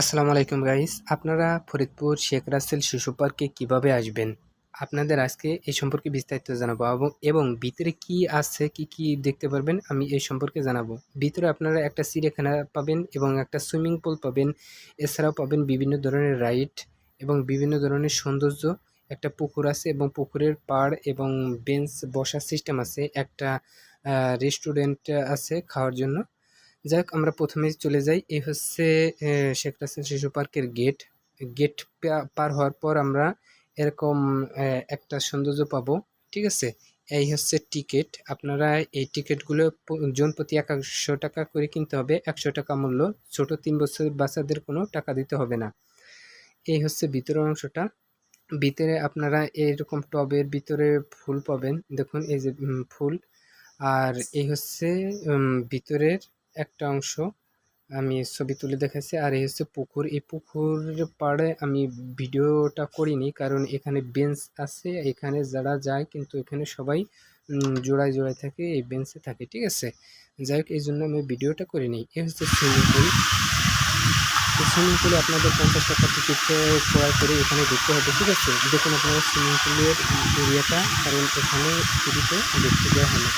আসসালামু আলাইকুম গাইস আপনারা ফরিদপুর শেখ রাসেল শিশু পার্কে কীভাবে আসবেন? আপনাদের আজকে এই সম্পর্কে বিস্তারিত জানাব এবং এবং ভিতরে কি আছে, কি কি দেখতে পারবেন আমি এই সম্পর্কে জানাব। ভিতরে আপনারা একটা চিড়িয়াখানা পাবেন এবং একটা সুইমিং পুল পাবেন, এছাড়াও পাবেন বিভিন্ন ধরনের রাইড এবং বিভিন্ন ধরনের সৌন্দর্য। একটা পুকুর আছে এবং পুকুরের পাড় এবং বেঞ্চ বসার সিস্টেম আছে, একটা রেস্টুরেন্ট আছে খাওয়ার জন্য। যাই হোক আমরা প্রথমেই চলে যাই। এই হচ্ছে শেখ রাসেল শিশু পার্কের গেট গেট পার হওয়ার পর আমরা এরকম একটা সৌন্দর্য পাবো, ঠিক আছে? এই হচ্ছে টিকিট আপনারা এই টিকিটগুলো জন প্রতি একশো টাকা করে কিনতে হবে। একশো টাকা মূল্য। ছোট তিন বছর বাচ্চাদের কোনো টাকা দিতে হবে না। এই হচ্ছে ভিতরের অংশটা। ভিতরে আপনারা এরকম টবের ভিতরে ফুল পাবেন। দেখুন, এই যে ফুল। আর এই হচ্ছে ভিতরের একটা অংশ আমি ছবি তুলে দেখাচ্ছি আর এই হচ্ছে পুকুর। এই পুকুরের পাড়ে আমি ভিডিওটা করিনি, কারণ এখানে বেঞ্চ আছে, এখানে যারা যায় কিন্তু এখানে সবাই জোড়ায় জোড়ায় থাকে, এই বেঞ্চে থাকে, ঠিক আছে? যাই হোক, এই জন্য আমি ভিডিওটা করিনি। এই হচ্ছে সুইমিং পুল সুইমিং পুলে আপনাদের পঞ্চাশ টাকা টিকিট ক্রয় করে এখানে ঢুকতে হবে, ঠিক আছে? দেখুন আপনারা সুইমিং পুলের এরিয়াটা কারণ এখানে টিভিতে দেখতে দেওয়া হয় না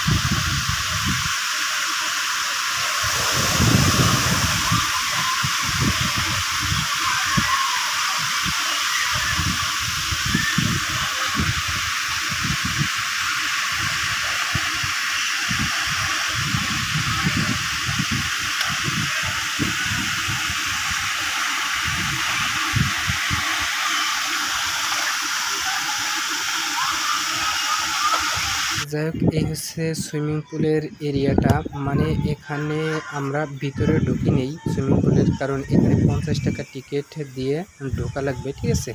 যাই হোক এই হচ্ছে সুইমিং পুলের এরিয়াটা। মানে এখানে আমরা ভিতরে ঢুকি নেই সুইমিং পুলের, কারণ এখানে পঞ্চাশ টাকা টিকিট দিয়ে ঢোকা লাগবে, ঠিক আছে?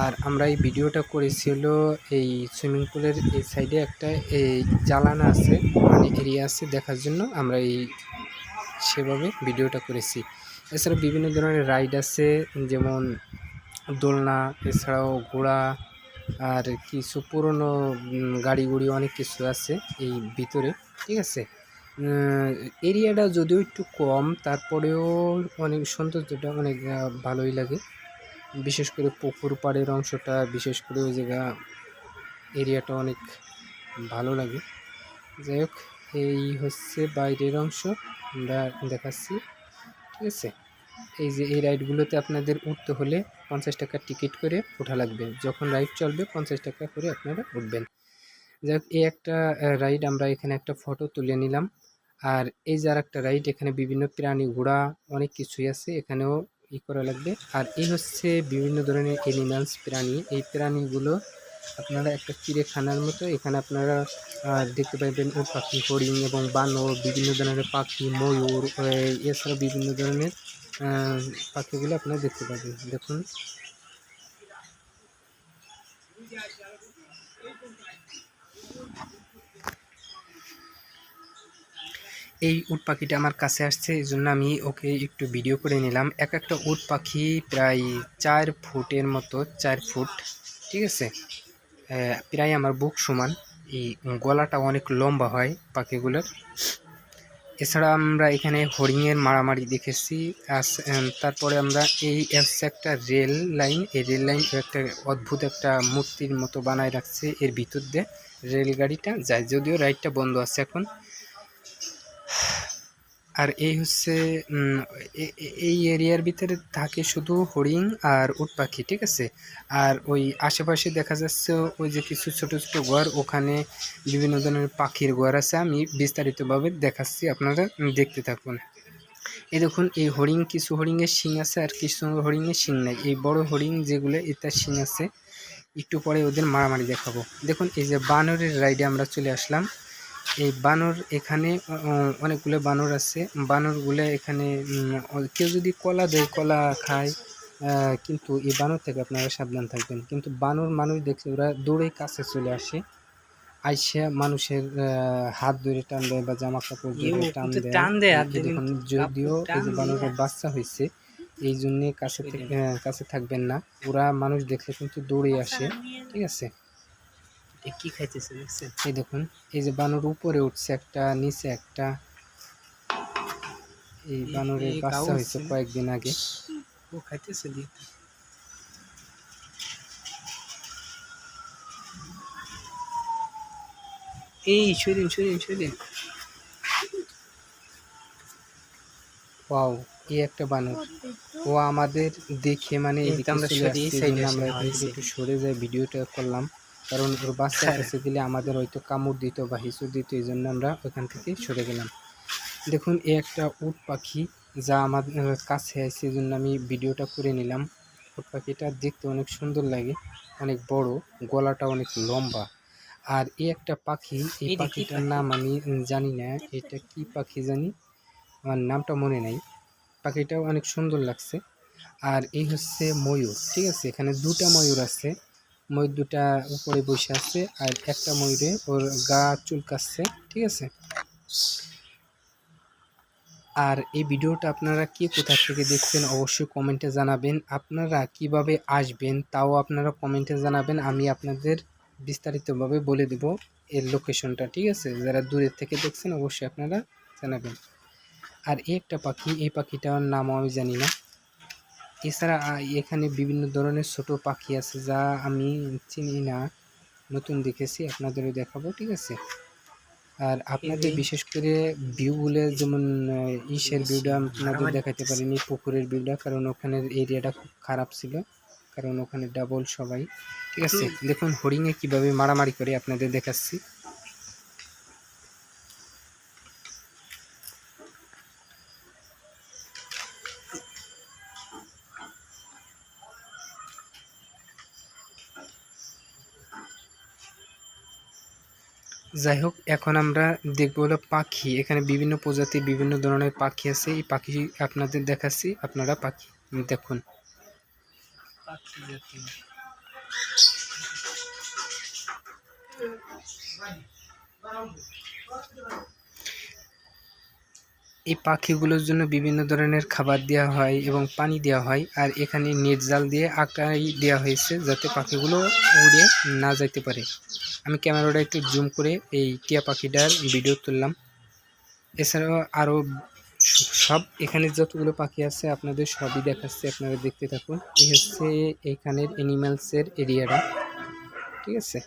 আর আমরা এই ভিডিওটা করেছিল এই সুইমিং পুলের এই সাইডে একটা এই জ্বালানা আছে মানে এরিয়া আছে দেখার জন্য আমরা এই সেভাবে ভিডিওটা করেছি। এছাড়া বিভিন্ন ধরনের রাইড আছে, যেমন দোলনা, এছাড়াও ঘোড়া আর কিছু পুরনো উম, গাড়ি গুড়ি অনেক কিছু আছে এই ভিতরে ঠিক আছে? এরিয়াটা যদিও একটু কম তারপরেও অনেক সৌন্দর্যটা অনেক ভালোই লাগে। বিশেষ করে পুকুর পাড়ের অংশটা বিশেষ করে ওই জায়গা এরিয়াটা অনেক ভালো লাগে। যাই হোক এই হচ্ছে বাইরের অংশ আমরা দেখাচ্ছি ঠিক আছে? এই যে এই রাইডগুলোতে আপনাদের উঠতে হলে পঞ্চাশ টাকার টিকিট করে ওঠা লাগবে। যখন রাইড চলবে পঞ্চাশ টাকা করে আপনারা উঠবেন। যাই এই একটা রাইড আমরা এখানে একটা ফটো তুলে নিলাম। আর এই যার একটা রাইড এখানে বিভিন্ন প্রাণী ঘোড়া অনেক কিছুই আছে এখানেও ই করা লাগবে। আর এই হচ্ছে বিভিন্ন ধরনের এনিম্যালস প্রাণী। এই প্রাণীগুলো আপনারা একটা চিড়িয়াখানার মতো এখানে আপনারা দেখতে পাবেন উট পাখি হরিণ এবং বানর বিভিন্ন ধরনের পাখি ময়ূর আহ, এছাড়া বিভিন্ন ধরনের পাখিগুলো আপনারা দেখতে পাবেন। দেখুন। এই উট পাখিটা আমার কাছে আসছে, এই জন্য আমি ওকে একটু ভিডিও করে নিলাম। এক একটা উট পাখি প্রায় চার ফুটের মতো, চার ফুট, ঠিক আছে? প্রায় আমার বুক সমান। এই গলাটা অনেক লম্বা হয় পাখিগুলোর। এছাড়া আমরা এখানে হরিণের মারামারি দেখেছি তারপরে আমরা এই একটা রেল লাইন, এই রেল লাইন একটা অদ্ভুত একটা মূর্তির মতো বানায় রাখছে এর ভিতর দিয়ে রেলগাড়িটা। যায় যদিও রাইডটা বন্ধ আছে এখন। আর এই হচ্ছে এই এরিয়ার ভিতরে থাকে শুধু হরিণ আর উট পাখি, ঠিক আছে? আর ওই আশেপাশে দেখা যাচ্ছে ওই যে কিছু ছোট ছোট ঘর, ওখানে বিভিন্ন ধরনের পাখির ঘর আছে। আমি বিস্তারিতভাবে দেখাচ্ছি, আপনারা দেখতে থাকুন। এই দেখুন, এই হরিণ, কিছু হরিণের শিং আছে আর কিছু হরিণের শিং নাই। এই বড় হরিণ যেগুলো, এটার শিং আছে। একটু পরে ওদের মারামারি দেখাবো। দেখুন, এই যে বানরের রাইডে আমরা চলে আসলাম। এই বানর এখানে অনেকগুলো বানর আছে। বানরগুলো এখানে কেউ যদি কলা দেয় কলা খায় কিন্তু এই বানর থেকে আপনারা সাবধান থাকবেন। কিন্তু বানর মানুষ দেখছে ওরা দৌড়ে কাছে চলে আসে। আইসা মানুষের হাত ধরে টান দেয় বা জামা কাপড় ধরে টান দেয়। টান দেয় যদিও কাপড় এই যে বানরের বাচ্চা হয়েছে এই জন্যে কাছে কাছে থাকবেন না। ওরা মানুষ দেখলে কিন্তু দৌড়ে আসে। ঠিক আছে? কি খাইতেছে দেখছেন? এই দেখুন এই যে বানর উপরে উঠছে একটা নিচে একটা। এই বানরের বাচ্চা হয়েছে কয়েকদিন আগে। ও খাইতেছে দিয়ে। এই সরিন সরিন সরিন। ওয়াও এই একটা বানর। ও আমাদের দেখে মানে আমরা সরে যাই ভিডিওটা করলাম। কারণ ওর বাচ্চা। কাছে দিলে আমাদের হয়তো কামড় দিত বা হিসু দিত এই জন্য আমরা ওখান থেকে সরে গেলাম। দেখুন এই একটা উট পাখি যা আমাদের কাছে আছে জন্য আমি ভিডিওটা করে নিলাম। উট পাখিটা দেখতে অনেক সুন্দর লাগে অনেক বড় গলাটা অনেক লম্বা। আর এই একটা পাখি এই পাখিটার নাম আমি জানি না এটা কি পাখি জানি? আমার নামটা মনে নাই। পাখিটাও অনেক সুন্দর লাগছে। আর এই হচ্ছে ময়ূর ঠিক আছে? এখানে দুটা ময়ূর আছে। ময়ূর দুটা উপরে বসে আছে আর একটা ময়ূরে ওর গা চুলকাচ্ছে, ঠিক আছে? আর এই ভিডিওটা আপনারা কে কোথা থেকে দেখছেন অবশ্যই কমেন্টে জানাবেন। আপনারা কীভাবে আসবেন তাও আপনারা কমেন্টে জানাবেন, আমি আপনাদের বিস্তারিতভাবে বলে দেব এর লোকেশনটা ঠিক আছে? যারা দূরের থেকে দেখছেন অবশ্যই আপনারা জানাবেন। আর এই একটা পাখি, এই পাখিটার নামও আমি জানি না। এছাড়া এখানে বিভিন্ন ধরনের ছোট পাখি আছে যা আমি চিনি না। নতুন দেখেছি আপনাদেরও দেখাবো ঠিক আছে? আর আপনাদের বিশেষ করে ভিউগুলো যেমন ইসের ভিউটা আপনাদের দেখাতে পারিনি পুকুরের ভিউটা কারণ ওখানের এরিয়াটা খুব খারাপ ছিল কারণ ওখানে ডাবল সবাই ঠিক আছে? দেখুন হরিণে কীভাবে মারামারি করে আপনাদের দেখাচ্ছি। যাই হোক, এখন আমরা দেখব হলো পাখি। এখানে বিভিন্ন প্রজাতির বিভিন্ন ধরনের পাখি আছে। এই পাখি আপনাদের দেখাচ্ছি। আপনারা পাখি দেখুন। পাখি জাতীয় এই পাখিগুলোর জন্য বিভিন্ন ধরনের খাবার দেওয়া হয় এবং পানি দেওয়া হয় আর এখানে নেট জাল দিয়ে আঁকড়াই দেওয়া হয়েছে যাতে পাখিগুলো উড়ে না যাইতে পারে। আমি ক্যামেরাটা একটু জুম করে এই টিয়া পাখিটার ভিডিও তুললাম। এছাড়াও আরও সব এখানে যতগুলো পাখি আছে আপনাদের সবই দেখাচ্ছে, আপনারা দেখতে থাকুন। এই হচ্ছে এখানের অ্যানিম্যালসের এরিয়াটা ঠিক আছে?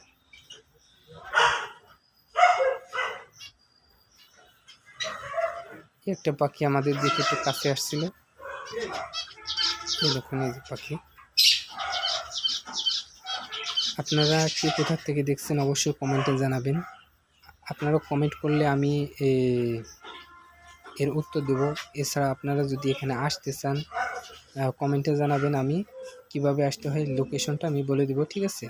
একটা পাখি আমাদের দিকে একটু কাছে আসছিল। দেখুন, এই পাখি। আপনারা কি কোথা থেকে দেখছেন অবশ্যই কমেন্টে জানাবেন। আপনারা কমেন্ট করলে আমি এর উত্তর দেব। এছাড়া আপনারা যদি এখানে আসতে চান কমেন্টে জানাবেন আমি কীভাবে আসতে হয়, লোকেশনটা আমি বলে দেব, ঠিক আছে?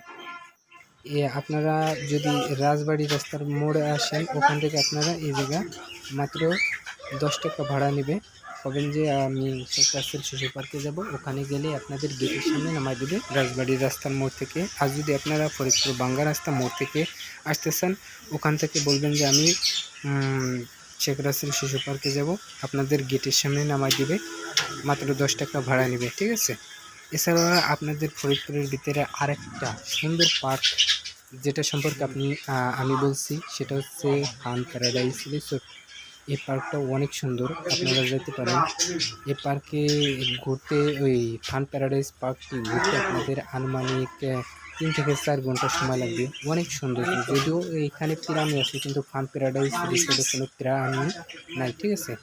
এ, আপনারা যদি রাজবাড়ি রাস্তার মোড়ে আসেন, ওখান থেকে আপনারা এই জায়গা মাত্র দশ টাকা ভাড়া নেবে। হবেন যে আমি শেখ শিশু পার্কে যাব, ওখানে গেলে আপনাদের গেটের সামনে নামাই দেবে রাজবাড়ির রাস্তার মোড় থেকে। আর যদি আপনারা ফরিদপুর বাঙ্গা রাস্তা মোড় থেকে আসতে চান, ওখান থেকে বলবেন যে আমি শেখ রাসেল শিশু পার্কে যাব, আপনাদের গেটের সামনে নামাই দিবে, মাত্র দশ টাকা ভাড়া নেবে, ঠিক আছে? এছাড়া আপনাদের ফরিদপুরের ভিতরে আরেকটা সুন্দর পার্ক, যেটা সম্পর্কে আপনি আমি বলছি, সেটা হচ্ছে ফান প্যারাডাইস রিসোর্ট। এই পার্কটা অনেক সুন্দর, আপনারা যেতে পারেন। এই পার্কে ঘুরতে, ওই ফান প্যারাডাইস পার্কটি ঘুরতে আপনাদের আনুমানিক তিন থেকে চার ঘণ্টা সময় লাগবে। অনেক সুন্দর। যদিও এখানে পিরামি আছে, কিন্তু ফান প্যারাডাইস রিসোর্টে কোনো পিরামি নাই, ঠিক আছে?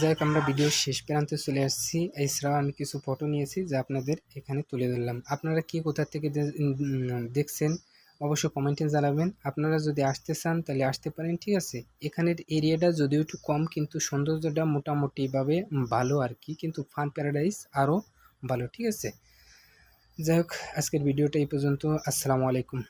যাই আমরা ভিডিও শেষ প্রান্তে চলে আসছি। এছাড়াও আমি কিছু ফটো নিয়েছি যা আপনাদের এখানে তুলে ধরলাম। আপনারা কি কোথা থেকে দেখছেন? অবশ্যই কমেন্টে জানাবেন। আপনারা যদি আসতে চান, তাহলে আসতে পারেন, ঠিক আছে? এখানের এরিয়াটা যদিও একটু কম, কিন্তু সৌন্দর্যটা মোটামুটিভাবে ভালো আর কি, কিন্তু ফান প্যারাডাইস আরও ভালো, ঠিক আছে? যাই হোক, আজকের ভিডিওটা এই পর্যন্ত। আসসালামু আলাইকুম।